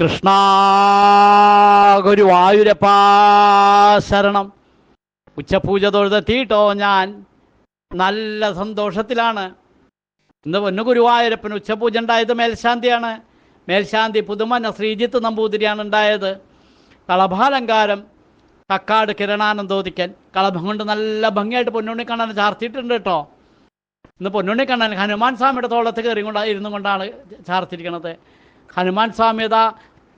കൃഷ്ണ ഗുരുവായൂരപ്പാശരണം ഉച്ചപൂജ തൊഴുതെത്തിയിട്ടോ ഞാൻ. നല്ല സന്തോഷത്തിലാണ്. ഇന്ന് പൊന്നു ഗുരുവായൂരപ്പൻ ഉച്ചപൂജ ഉണ്ടായത് മേൽശാന്തിയാണ്. മേൽശാന്തി പുതുമന ശ്രീജിത്ത് നമ്പൂതിരിയാണ് ഉണ്ടായത്. കളഭാലങ്കാരം കക്കാട് കിരണാനന്ദോദിക്കൻ. കളഭം കൊണ്ട് നല്ല ഭംഗിയായിട്ട് പൊന്നുണ്ണി കണ്ണൻ ചാർത്തിയിട്ടുണ്ട് കേട്ടോ. ഇന്ന് പൊന്നുണ്ണി കണ്ണൻ ഹനുമാൻ സ്വാമിയുടെ തോളത്ത് കയറി കൊണ്ട് ഇരുന്നു കൊണ്ടാണ് ചാർത്തിരിക്കണത്. ഹനുമാൻ സ്വാമി ഇതാ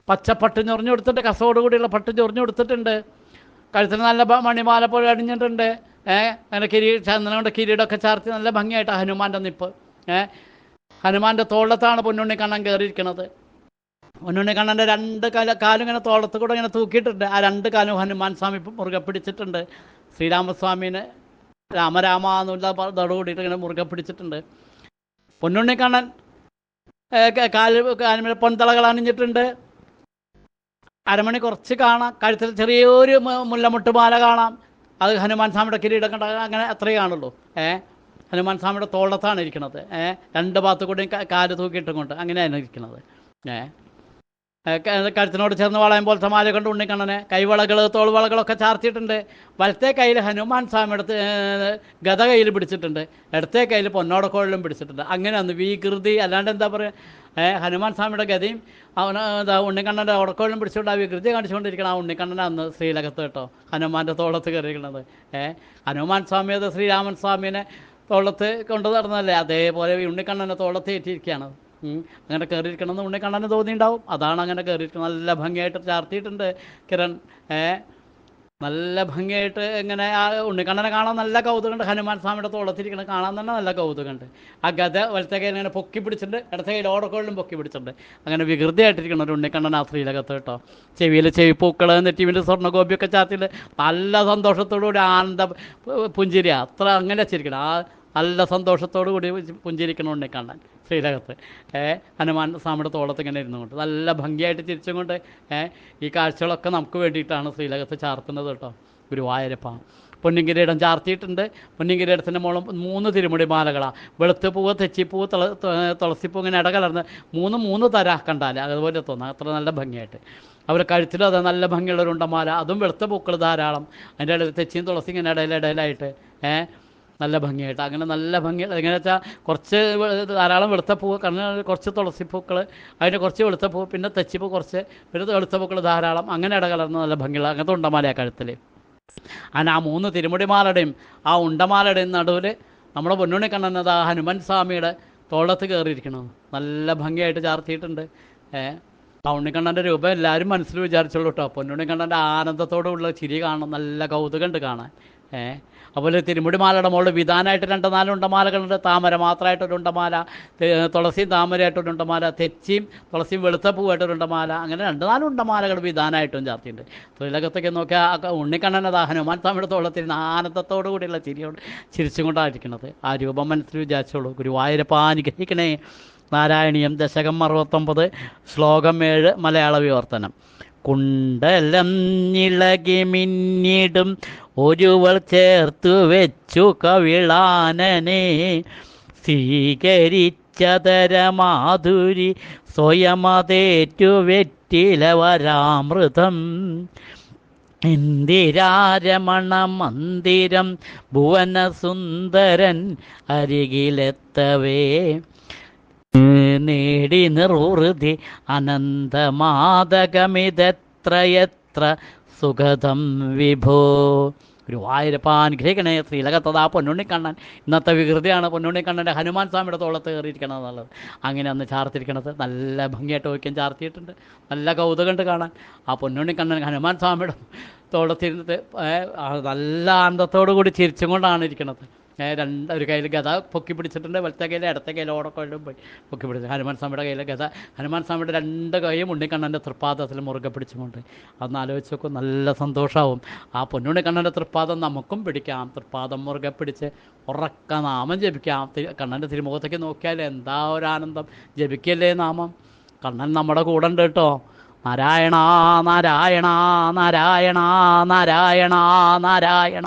പച്ചപ്പട്ട് ഞൊറിഞ്ഞു കൊടുത്തിട്ട് കസോടുകൂടിയുള്ള പട്ട് ചൊറിഞ്ഞു കൊടുത്തിട്ടുണ്ട്. കഴുത്തിന് നല്ല മണിമാല പോലെ അണിഞ്ഞിട്ടുണ്ട്. ഏഹ് അങ്ങനെ കിരീ ചന്ദനം കൊണ്ട് കിരീടമൊക്കെ ചാർത്തി നല്ല ഭംഗിയായിട്ട് ഹനുമാന്റെ നിപ്പ്. ഏഹ് ഹനുമാന്റെ തോളത്താണ് പൊന്നുണ്ണി കണ്ണൻ കയറിയിരിക്കുന്നത്. പൊന്നുണ്ണി കണ്ണന്റെ രണ്ട് കാല കാലും ഇങ്ങനെ തോളത്ത് കൂടെ ഇങ്ങനെ തൂക്കിയിട്ടുണ്ട്. ആ രണ്ട് കാലും ഹനുമാൻ സ്വാമി മുറുകെ പിടിച്ചിട്ടുണ്ട്. ശ്രീരാമസ്വാമിനെ രാമരാമ എന്നുള്ള കൂടിയിട്ട് ഇങ്ങനെ മുറുകെ പിടിച്ചിട്ടുണ്ട്. പൊന്നുണ്ണി കണ്ണൻ കാൽ കാലുമേൽ പൊന്തളകൾ അണിഞ്ഞിട്ടുണ്ട്. അരമണി കുറച്ച് കാണാം. കഴുത്തിൽ ചെറിയൊരു മുല്ലമുട്ട് മുല്ലമുട്ടുമാല കാണാം. അത് ഹനുമാൻ സ്വാമിയുടെ കിരീടം കണ്ട അങ്ങനെ അത്രയേ കാണുള്ളൂ. ഏ? ഹനുമാൻ സ്വാമിയുടെ തോളത്താണ് ഇരിക്കുന്നത്. ഏ? രണ്ട് ഭാഗത്തു കൂടെയും കാൽ തൂക്കിയിട്ടും കൊണ്ട് അങ്ങനെയാണ് ഇരിക്കുന്നത്. ഏ? ഏ, ക- കഴുത്തിനോട് ചേർന്ന് വളയം പോലത്തെ മാല കൊണ്ട് ഉണ്ണിക്കണ്ണനെ കൈവളകൾ തോൾവളകളൊക്കെ ചാർത്തിയിട്ടുണ്ട്. വലത്തെ കയ്യിൽ ഹനുമാൻ സ്വാമി എടുത്ത് ഏ, ഗത കയ്യിൽ പിടിച്ചിട്ടുണ്ട്. ഇടത്തെ കയ്യിൽ പൊന്നോടക്കോളിലും പിടിച്ചിട്ടുണ്ട്. അങ്ങനെ അന്ന് വികൃതി അല്ലാണ്ട് എന്താ പറയുക ഹനുമാൻ സ്വാമിയുടെ ഗതിയും അവന് എന്താ ഉണ്ണിക്കണ്ണന്റെ ഉടക്കോളിലും പിടിച്ചുകൊണ്ട് ആ വികൃതി കാണിച്ചുകൊണ്ടിരിക്കണം ആ ഉണ്ണിക്കണ്ണനെ അന്ന് ശ്രീലകത്ത് കേട്ടോ ഹനുമാന്റെ തോളത്ത് കയറിയിരിക്കുന്നത് ഏ ഹനുമാൻ സ്വാമി അത് ശ്രീരാമൻ സ്വാമിനെ തോളത്ത് കൊണ്ടു നടന്നല്ലേ അതേപോലെ ഉണ്ണിക്കണ്ണനെ തോളത്ത് ഏറ്റിരിക്കുകയാണ് ഉം. എന്ന് ഉണ്ണി കണ്ണന് തോന്നിയിട്ടുണ്ടാവും അതാണ് അങ്ങനെ കയറിയിരിക്കുന്നത്. നല്ല ഭംഗിയായിട്ട് ചാർത്തിയിട്ടുണ്ട് കിരൺ. ഏ നല്ല ഭംഗിയായിട്ട് ഇങ്ങനെ ആ ഉണ്ണിക്കണ്ണനെ കാണാൻ നല്ല കൗതുകമുണ്ട്. ഹനുമാൻ സ്വാമിയുടെ തോളത്തിരിക്കണം കാണാൻ തന്നെ നല്ല കൗതുകമുണ്ട്. ആ ഗത വലത്തെ കയ്യിൽ ഇങ്ങനെ പൊക്കി പിടിച്ചിട്ടുണ്ട്. ഇടത്തെ കയ്യിൽ ഓടക്കോളിലും പൊക്കി പിടിച്ചിട്ടുണ്ട്. അങ്ങനെ വികൃതിയായിട്ടിരിക്കണം ഒരു ഉണ്ണിക്കണ്ണൻ ആ സ്ത്രീലകത്ത് കേട്ടോ. ചെവിയിൽ ചെവിപ്പൂക്കൾ നെറ്റിവിൽ സ്വർണഗോപിയൊക്കെ ചാത്തിയിൽ നല്ല സന്തോഷത്തോടുകൂടി ആനന്ദ പുഞ്ചിരി. അത്ര അങ്ങനെ വെച്ചിരിക്കണം ആ നല്ല സന്തോഷത്തോടു കൂടി പുഞ്ചിരിക്കണമുണ്ടെ കാണാൻ ശ്രീലകത്ത് ഏഹ് ഹനുമാൻ സ്വാമിയുടെ തോളത്ത് ഇങ്ങനെ ഇരുന്നുകൊണ്ട് നല്ല ഭംഗിയായിട്ട് ചിരിച്ചും കൊണ്ട് ഈ കാഴ്ചകളൊക്കെ നമുക്ക് വേണ്ടിയിട്ടാണ് ശ്രീലകത്ത് ചാർത്തുന്നത് കേട്ടോ. ഗുരുവായൂരപ്പ. പൊന്നിങ്കിരീടം ചാർത്തിയിട്ടുണ്ട്. പൊന്നിങ്കിരീടത്തിന്റെ മോളം മൂന്ന് തിരുമുടി മാലകളാണ് വെളുത്ത് പൂവ് തെച്ചിപ്പൂവ് തുള തുളസിപ്പൂ ഇങ്ങനെ ഇടകലർന്ന് മൂന്ന് മൂന്ന് തര കണ്ടാൽ അതുപോലെ തോന്നാം. അത്ര നല്ല ഭംഗിയായിട്ട്. അവർ കഴുത്തിലും അത് നല്ല ഭംഗിയുള്ള അതും വെളുത്ത പൂക്കൾ ധാരാളം. അതിന്റെ ഇടയിൽ തെച്ചിയും തുളസി ഇങ്ങനെ ഇടയിൽ ഇടയിലായിട്ട് ഏഹ് നല്ല ഭംഗിയായിട്ട്. അങ്ങനെ നല്ല ഭംഗി എങ്ങനെ വെച്ചാൽ കുറച്ച് ധാരാളം വെളുത്ത പൂവ് കാരണം കുറച്ച് തുളസി പൂക്കൾ അതിന് കുറച്ച് വെളുത്ത പൂവ് പിന്നെ തെച്ചിപ്പൂ കുറച്ച് പിന്നെ വെളുത്ത പൂക്കൾ ധാരാളം അങ്ങനെ ഇടകലർന്ന് നല്ല ഭംഗിയുള്ള അങ്ങനത്തെ ഉണ്ടമാലയാണ് കഴുത്തിൽ അങ്ങനെ ആ മൂന്ന് തിരുമുടിമാലയുടെയും ആ ഉണ്ടമാലയുടെയും നടുവിൽ നമ്മുടെ പൊന്നുണ്ണി കണ്ണനത് ആ ഹനുമാൻ സ്വാമിയുടെ തോളത്ത് കയറിയിരിക്കണം നല്ല ഭംഗിയായിട്ട് ചാർത്തിയിട്ടുണ്ട്. ഏഹ് ആ ഉണ്ണിക്കണ്ണന്റെ രൂപം എല്ലാവരും മനസ്സിൽ വിചാരിച്ചോളൂ കേട്ടോ പൊന്നുണ്ണിക്കണ്ണന്റെ ആനന്ദത്തോടുള്ള ചിരി കാണാൻ നല്ല കൗതുകമുണ്ട് കാണാൻ. ഏ അതുപോലെ തിരുമുടിമാലയുടെ മുകളിൽ വിധാനമായിട്ട് രണ്ട് നാല് ഉണ്ടമാലകളുണ്ട്. താമര മാത്രമായിട്ടൊരു ഉണ്ടമാല തുളസിയും താമരയായിട്ടൊരു ഉണ്ടമാല തെച്ചിയും തുളസിയും വെളുത്ത പൂവായിട്ടൊരു ഉണ്ടമാല അങ്ങനെ രണ്ട് നാല് ഉണ്ടമാലകൾ വിധാനമായിട്ടും ചാർത്തിയുണ്ട് തൊഴിലകത്തൊക്കെ നോക്കിയാൽ ഉണ്ണിക്കണ്ണൻ ദാഹനവുമാൻ ഹനുമാൻ സ്വാമിയുടെ തോളത്തിരുന്ന് ആനന്ദത്തോടു കൂടിയുള്ള ചിരിയോട് ചിരിച്ചും കൊണ്ടായിരിക്കുന്നത് ആ രൂപം മനസ്സിൽ വിചാരിച്ചോളൂ. ഗുരുവായൂരപ്പ അനുഗ്രഹിക്കണേ. നാരായണീയം ദശകം അറുപത്തൊമ്പത് ശ്ലോകം ഏഴ് മലയാള വിവർത്തനം. കുണ്ടലം നിളകി മിന്നിടും. ഒരുവൾ ചേർത്തു വെച്ചു കവിളാനനെ. സ്വീകരിച്ചതരമാധുരി സ്വയമതേറ്റു വെറ്റില വരാമൃതം. ഇന്ദിരാരമണ മന്ദിരം ഭുവനസുന്ദരൻ അരികിലെത്തവേ. നേടി നിർവൃതി അനന്തമാതകമിതത്രയത്ര സുഖതം വിഭോ. ഗുരുവായൂരപ്പ അനുഗ്രഹിക്കണേ ശ്രീലകത്തതാ പൊന്നുണ്ണിക്കണ്ണൻ. ഇന്നത്തെ വികൃതിയാണ് പൊന്നുണ്ണിക്കണ്ണന്റെ ഹനുമാൻ സ്വാമിയുടെ തോളത്ത് കയറിയിരിക്കണം എന്നുള്ളത് അങ്ങനെ അന്ന് ചാർത്തിരിക്കണത് നല്ല ഭംഗിയായിട്ട് വയ്ക്കാൻ ചാർത്തിയിട്ടുണ്ട്. നല്ല കൗതുകമുണ്ട് കാണാൻ. ആ പൊന്നുണ്ണിക്കണ്ണൻ ഹനുമാൻ സ്വാമിയുടെ ആ നല്ല ആനന്ദത്തോടു കൂടി ചിരിച്ചും കൊണ്ടാണ് ഇരിക്കണത്. രണ്ട് ഒരു കയ്യിൽ ഗത പൊക്കി പിടിച്ചിട്ടുണ്ട് വലത്തെ കയ്യിൽ ഇടത്തെ കയ്യിൽ ഓടക്കൊള്ളും പോയി പൊക്കി പിടിച്ചു. ഹനുമാൻ സ്വാമിയുടെ കയ്യിൽ ഗത ഹനുമാൻ സ്വാമിയുടെ രണ്ട് കൈയും ഉണ്ണിക്കണ്ണന്റെ തൃപ്പാദത്തിൽ മുറുകെ പിടിച്ചുകൊണ്ട്. അതൊന്ന് ആലോചിച്ച് നോക്കും നല്ല സന്തോഷമാവും ആ പൊന്നുണ്ണിക്കണ്ണന്റെ തൃപ്പാദം നമുക്കും പിടിക്കാം. തൃപ്പാദം മുറുകെ പിടിച്ച് ഉറക്ക നാമം ജപിക്കാം. കണ്ണന്റെ തിരുമുഖത്തേക്ക് നോക്കിയാൽ എന്താ ഒരു ആനന്ദം. ജപിക്കല്ലേ നാമം? കണ്ണൻ നമ്മുടെ കൂടെ ഉണ്ട് കേട്ടോ. നാരായണ നാരായണ നാരായണ നാരായണ നാരായണ.